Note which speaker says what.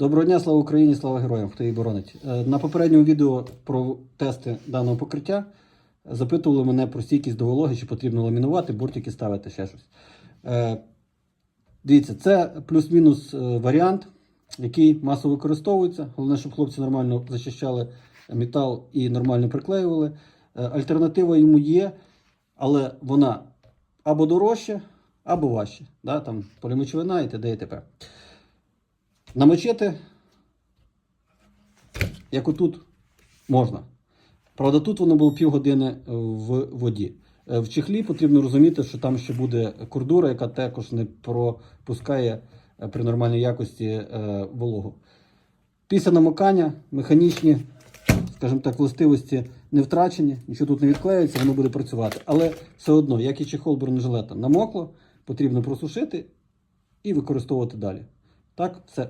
Speaker 1: Доброго дня, слава Україні, слава героям, хто її боронить. Е, На попередньому відео про тести даного покриття запитували мене про стійкість до вологи, чи потрібно ламінувати, бортики ставити, ще щось. Е, Дивіться, це плюс-мінус е, варіант, який масово використовується. Головне, щоб хлопці нормально захищали метал і нормально приклеювали. Альтернатива йому є, але вона або дорожча, або важча. Да? Там полімочовина і т.д. і т.п. Намочити, як отут, можна. Правда, тут воно було півгодини в воді. Е, В чехлі потрібно розуміти, що там ще буде кордура, яка також не пропускає е, при нормальній якості е, вологу. Після намокання механічні, скажімо так, властивості не втрачені, нічого тут не відклеюється, воно буде працювати. Але все одно, як і чехол бронежилета, намокло, потрібно просушити і використовувати далі. Так, все